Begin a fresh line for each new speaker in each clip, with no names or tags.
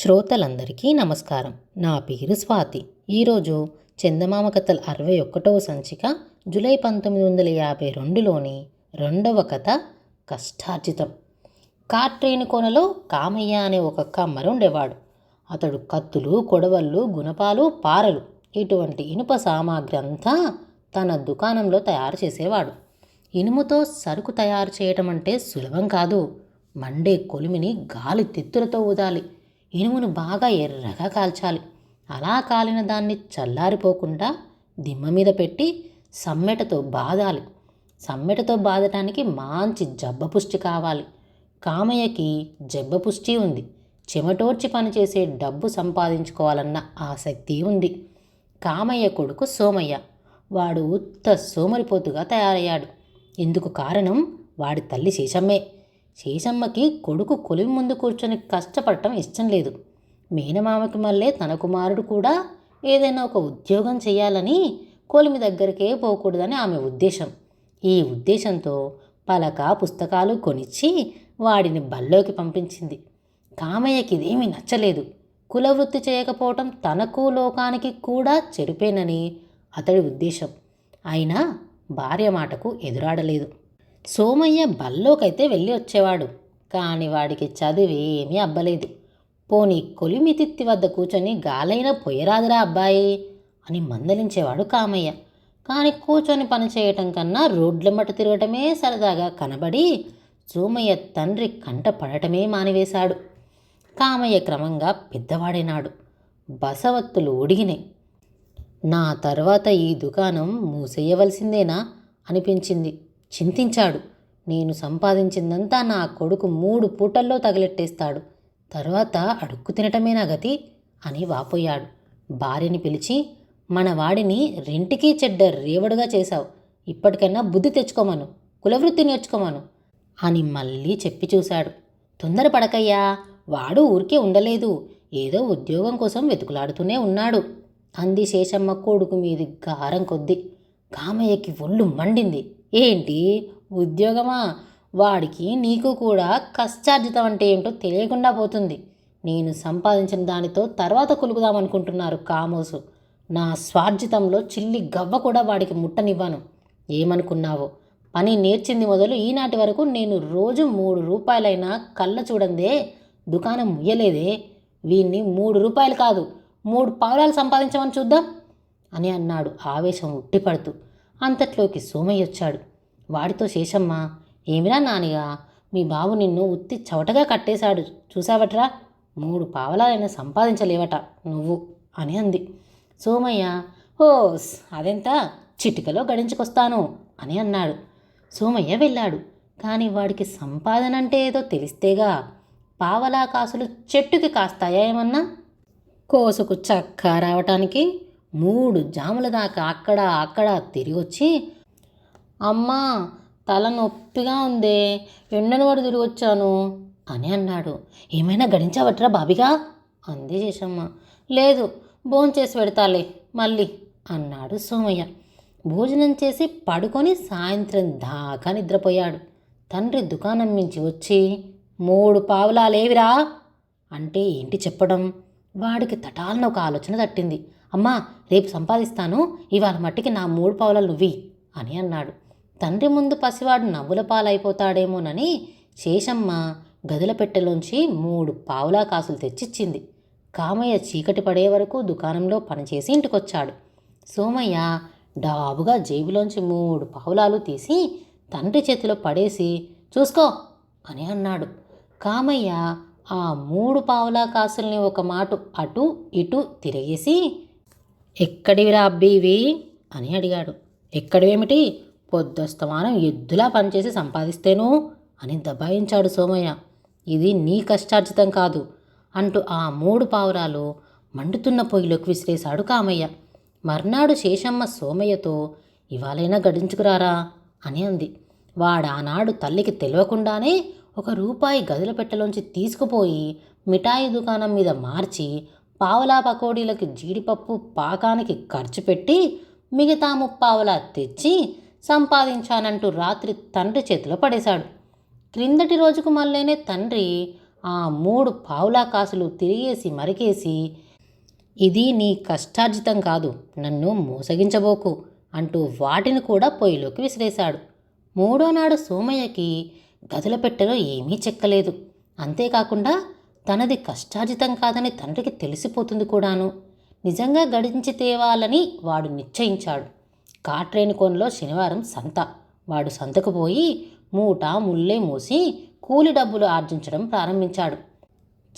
శ్రోతలందరికీ నమస్కారం. నా పేరు స్వాతి. ఈరోజు చందమామ కథల అరవై ఒకటవ సంచిక జూలై పంతొమ్మిది వందల యాభై రెండులోని రెండవ కథ కష్టార్జితం. కాట్రేని కోనలో కామయ్య అనే ఒక కమ్మరు ఉండేవాడు అతడు కత్తులు కొడవళ్ళు గుణపాలు పారలు ఇటువంటి ఇనుప సామాగ్రి అంతా తన దుకాణంలో తయారు చేసేవాడు. ఇనుముతో సరుకు తయారు చేయటం అంటే సులభం కాదు. మండే కొలిమిని గాలి తిత్తులతో ఊదాలి. ఇనుమును బాగా ఎర్రగా కాల్చాలి. అలా కాలిన దాన్ని చల్లారిపోకుండా దిమ్మ మీద పెట్టి సమ్మెటతో బాదాలి. సమ్మెటతో బాదటానికి మంచి జబ్బపుష్టి కావాలి. కామయ్యకి జబ్బపుష్టి ఉంది. చెమటోడ్చి పనిచేసే డబ్బు సంపాదించుకోవాలన్న ఆసక్తి ఉంది. కామయ్య కొడుకు సోమయ్య. వాడు ఉత్త సోమరిపోతుగా తయారయ్యాడు. ఇందుకు కారణం వాడి తల్లి శేషమ్మే. శేషమ్మకి కొడుకు కొలివి ముందు కూర్చొని కష్టపడటం ఇష్టం లేదు. మేనమామకి మళ్ళీ తన కుమారుడు కూడా ఏదైనా ఒక ఉద్యోగం చేయాలని కొలిమి దగ్గరికే పోకూడదని ఆమె ఉద్దేశం. ఈ ఉద్దేశంతో పలక పుస్తకాలు కొనిచ్చి వాడిని బల్లోకి పంపించింది. కామయ్యకి ఇదేమీ నచ్చలేదు. కులవృత్తి చేయకపోవటం తనకు లోకానికి కూడా చెడిపేనని అతడి ఉద్దేశం. అయినా భార్య మాటకు ఎదురాడలేదు. సోమయ్య బల్లోకైతే వెళ్ళి వచ్చేవాడు. కాని వాడికి చదివి ఏమీ అబ్బలేదు. పోనీ కొలిమితిత్తి వద్ద కూర్చొని గాలైన పొయ్యరాదురా అబ్బాయి అని మందలించేవాడు కామయ్య. కానీ కూర్చొని పని చేయటం కన్నా రోడ్ల మట తిరగటమే సరదాగా కనబడి సోమయ్య తండ్రి కంట పడటమే మానివేశాడు. కామయ్య క్రమంగా పెద్దవాడైనాడు. బసవత్తులు ఒడిగినాయి నా తర్వాత ఈ దుకాణం మూసేయవలసిందేనా? అనిపించింది. చింతించాడు. నేను సంపాదించిందంతా నా కొడుకు మూడు పూటల్లో తగిలెట్టేస్తాడు. తర్వాత అడుక్కు తినటమేనా గతి? అని వాపోయాడు. భార్యని పిలిచి మన వాడిని రెంటికి చెడ్డ రేవడుగా చేశావు. ఇప్పటికైనా బుద్ధి తెచ్చుకోమను కులవృత్తి నేర్చుకోమను అని మళ్ళీ చెప్పి చూశాడు. తొందరపడకయ్యా వాడు ఊరికే ఉండలేదు. ఏదో ఉద్యోగం కోసం వెతుకులాడుతూనే ఉన్నాడు. అంది శేషమ్మ కొడుకు మీది గారం కొద్ది. కామయ్యకి ఒళ్ళు మండింది. ఏంటి? ఉద్యోగమా? వాడికి నీకు కూడా కష్టార్జితం అంటే ఏంటో తెలియకుండా పోతుంది. నేను సంపాదించిన దానితో తర్వాత కొలుకుదామనుకుంటున్నారు కామోసు. నా స్వార్జితంలో చిల్లి గవ్వ కూడా వాడికి ముట్టనివ్వను. ఏమనుకున్నావో? పని నేర్చింది మొదలు ఈనాటి వరకు నేను రోజు మూడు రూపాయలైనా కళ్ళ చూడందే దుకాణం ముయ్యలేదే. వీన్ని మూడు రూపాయలు కాదు మూడు పావులాలు సంపాదించమని చూద్దాం అని అన్నాడు ఆవేశం ఉట్టిపడుతూ. అంతట్లోకి సోమయ్య వచ్చాడు. వాడితో శేషమ్మ ఏమిరా నానిగా మీ బాబు నిన్ను ఉత్తి చవటగా కట్టేశాడు. చూసావట్రా? మూడు పావలాలైనా సంపాదించలేవట నువ్వు అని అంది. సోమయ్య ఓస్ అదెంత? చిటికలో గడించుకొస్తాను అని అన్నాడు. సోమయ్య వెళ్ళాడు. కానీ వాడికి సంపాదన అంటే ఏదో తెలిస్తేగా పావలా కాసులు చెట్టుకి కాస్తాయా ఏమన్నా? కోసుకు చక్క రావటానికి మూడు జాముల దాకా అక్కడ అక్కడ తిరిగొచ్చి అమ్మా తల నొప్పిగా ఉంది ఎండను వాడు తిరిగి వచ్చాను అని అన్నాడు. ఏమైనా గడించావట్రా బాబిగా? అంది చేసమ్మ లేదు భోంచేసి పెడతాలే మళ్ళీ అన్నాడు సోమయ్య. భోజనం చేసి పడుకొని సాయంత్రం దాకా నిద్రపోయాడు. తండ్రి దుకాణం నుంచి వచ్చి మూడు పావులాలేవిరా? అంటే ఏంటి చెప్పడం? వాడికి తటాలన ఒక ఆలోచన తట్టింది. అమ్మా రేపు సంపాదిస్తాను ఇవాళ మట్టికి నా మూడు పావులాలు నువ్వి అని అన్నాడు. తండ్రి ముందు పసివాడు నవ్వుల పాలైపోతాడేమోనని శేషమ్మ గదుల పెట్టెలోంచి మూడు పావులా కాసులు తెచ్చిచ్చింది. కామయ్య చీకటి పడే వరకు దుకాణంలో పనిచేసి ఇంటికొచ్చాడు. సోమయ్య డాబుగా జేబులోంచి మూడు పావులాలు తీసి తండ్రి చేతిలో పడేసి చూసుకో అని అన్నాడు. కామయ్య ఆ మూడు పావులా కాసుల్ని ఒక మాట అటు ఇటు తిరిగేసి ఎక్కడివిరా అబ్బి ఇవి అని అడిగాడు. ఎక్కడివేమిటి? పొద్దుస్తమానం ఎద్దులా పనిచేసి సంపాదిస్తేను? అని దబాయించాడు సోమయ్య. ఇది నీ కష్టార్జితం కాదు అంటూ ఆ మూడు పావురాలు మండుతున్న పొయ్యిలోకి విసిరేశాడు కామయ్య. మర్నాడు శేషమ్మ సోమయ్యతో ఇవాళైనా గడించుకురారా? అని అంది. వాడానాడు తల్లికి తెలియకుండానే ఒక రూపాయి గదుల పెట్టెలోంచి తీసుకుపోయి మిఠాయి దుకాణం మీద మార్చి పావలా పకోడీలకు జీడిపప్పు పాకానికి ఖర్చు పెట్టి మిగతా ముప్పావలా తెచ్చి సంపాదించానంటూ రాత్రి తండ్రి చేతిలో పడేశాడు. క్రిందటి రోజుకు మళ్ళీనే తండ్రి ఆ మూడు పావులా కాసులు తిరిగేసి మరికేసి ఇది నీ కష్టార్జితం కాదు నన్ను మోసగించబోకు అంటూ వాటిని కూడా పొయ్యిలోకి విసిరేశాడు. మూడోనాడు సోమయ్యకి గదుల పెట్టెలో ఏమీ చెక్కలేదు. అంతేకాకుండా తనది కష్టార్జితం కాదని తండ్రికి తెలిసిపోతుంది కూడాను. నిజంగా గడించి తేవాలని వాడు నిశ్చయించాడు. కాట్రేని కోనలో శనివారం సంత. వాడు సంతకు పోయి మూట ముల్లే మూసి కూలి డబ్బులు ఆర్జించడం ప్రారంభించాడు.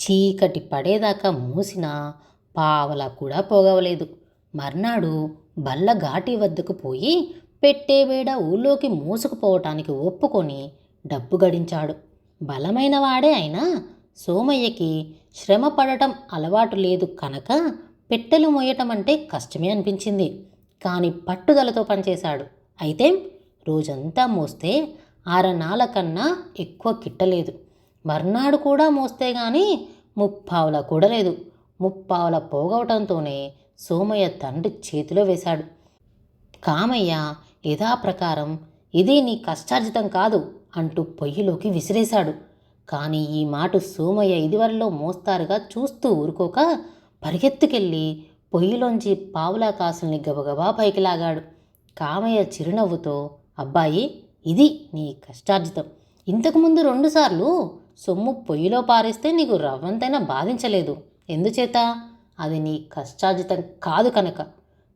చీకటి పడేదాకా మూసినా పావలా కూడా పోగవలేదు. మర్నాడు బల్ల ఘాటి వద్దకు పోయి పెట్టేవేడ ఊళ్ళోకి మూసుకుపోవటానికి ఒప్పుకొని డబ్బు గడించాడు. బలమైన వాడే అయినా సోమయ్యకి శ్రమ పడటం అలవాటు లేదు కనుక పెట్టెలు మోయటం అంటే కష్టమే అనిపించింది. కానీ పట్టుదలతో పనిచేశాడు. అయితే రోజంతా మోస్తే అరనాల కన్నా ఎక్కువ కిట్టలేదు. మర్నాడు కూడా మోస్తే గాని ముప్పావుల కూడా లేదు. ముప్పావుల పోగవటంతోనే సోమయ్య తండ్రి చేతిలో వేశాడు. కామయ్య యథాప్రకారం ఇది నీ కష్టార్జితం కాదు అంటూ పొయ్యిలోకి విసిరేశాడు. కానీ ఈ మాట సోమయ్య ఇదివరలో మోస్తారుగా చూస్తూ ఊరుకోక పరిగెత్తుకెళ్ళి పొయ్యిలోంచి పావులా కాసుల్ని గబగబా పైకి లాగాడు కామయ్య చిరునవ్వుతో అబ్బాయి ఇది నీ కష్టార్జితం. ఇంతకుముందు రెండుసార్లు సొమ్ము పొయ్యిలో పారేస్తే నీకు రవ్వంతైనా బాధించలేదు. ఎందుచేత? అది నీ కష్టార్జితం కాదు కనుక.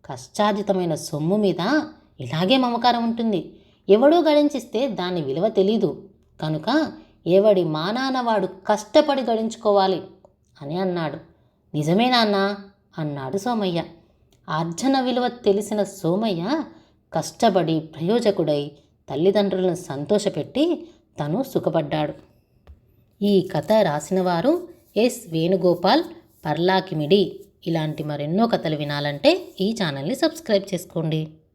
కష్టార్జితమైన సొమ్ము మీద ఇలాగే మమకారం ఉంటుంది. ఎవడో గడించిస్తే దాని విలువ తెలీదు. కనుక ఎవడి మానానవాడు కష్టపడి గడించుకోవాలి? అని అన్నాడు. నిజమే నాన్న అన్నాడు సోమయ్య. ఆర్జన విలువ తెలిసిన సోమయ్య కష్టపడి ప్రయోజకుడై తల్లిదండ్రులను సంతోషపెట్టి తను సుఖపడ్డాడు. ఈ కథ రాసినవారు ఎస్ వేణుగోపాల్ పర్లాకిమిడి. ఇలాంటి మరెన్నో కథలు వినాలంటే ఈ ఛానల్ని సబ్స్క్రైబ్ చేసుకోండి.